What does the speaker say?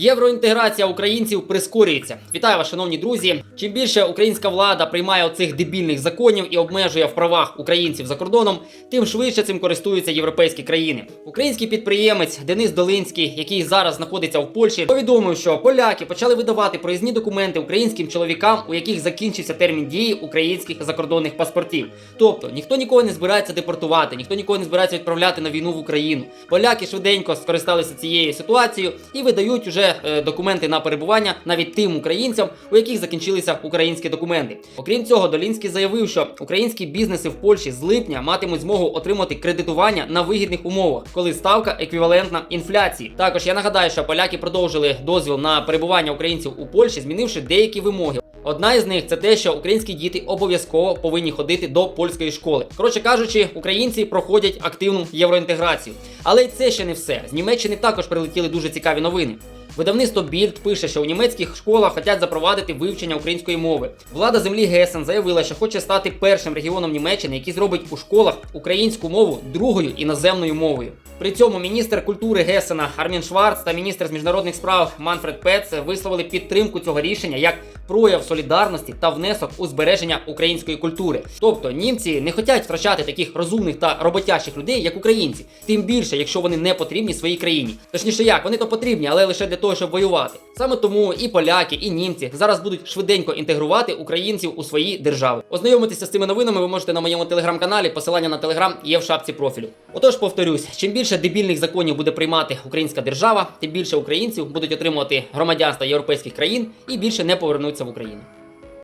Євроінтеграція українців прискорюється. Вітаю вас, шановні друзі. Чим більше українська влада приймає оцих дебільних законів і обмежує в правах українців за кордоном, тим швидше цим користуються європейські країни. Український підприємець Денис Долинський, який зараз знаходиться в Польщі, повідомив, що поляки почали видавати проїзні документи українським чоловікам, у яких закінчився термін дії українських закордонних паспортів. Тобто ніхто нікого не збирається депортувати, ніхто нікого не збирається відправляти на війну в Україну. Поляки швиденько скористалися цією ситуацією і видають уже е, документи на перебування навіть тим українцям, у яких закінчилися українські документи. Окрім цього, Долінський заявив, що українські бізнеси в Польщі з липня матимуть змогу отримати кредитування на вигідних умовах, коли ставка еквівалентна інфляції. Також я нагадаю, що поляки продовжили дозвіл на перебування українців у Польщі, змінивши деякі вимоги. Одна із них це те, що українські діти обов'язково повинні ходити до польської школи. Коротше кажучи, українці проходять активну євроінтеграцію. Але й це ще не все. З Німеччини також прилетіли дуже цікаві новини. Видавництво Більд пише, що у німецьких школах хочуть запровадити вивчення української мови. Влада землі Гесен заявила, що хоче стати першим регіоном Німеччини, який зробить у школах українську мову другою іноземною мовою. При цьому міністр культури Гесена Армін Шварц та міністр з міжнародних справ Манфред Пец висловили підтримку цього рішення як прояв солідарності та внесок у збереження української культури. Тобто німці не хочуть втрачати таких розумних та роботящих людей, як українці, тим більше, якщо вони не потрібні своїй країні. Точніше, як вони то потрібні, але лише для того, щоб воювати. Саме тому і поляки, і німці зараз будуть швиденько інтегрувати українців у свої держави. Ознайомитися з цими новинами ви можете на моєму телеграм-каналі. Посилання на телеграм є в шапці профілю. Отож, повторюсь, чим більше дебільних законів буде приймати українська держава, тим більше українців будуть отримувати громадянство європейських країн і більше не повернуться в Україну.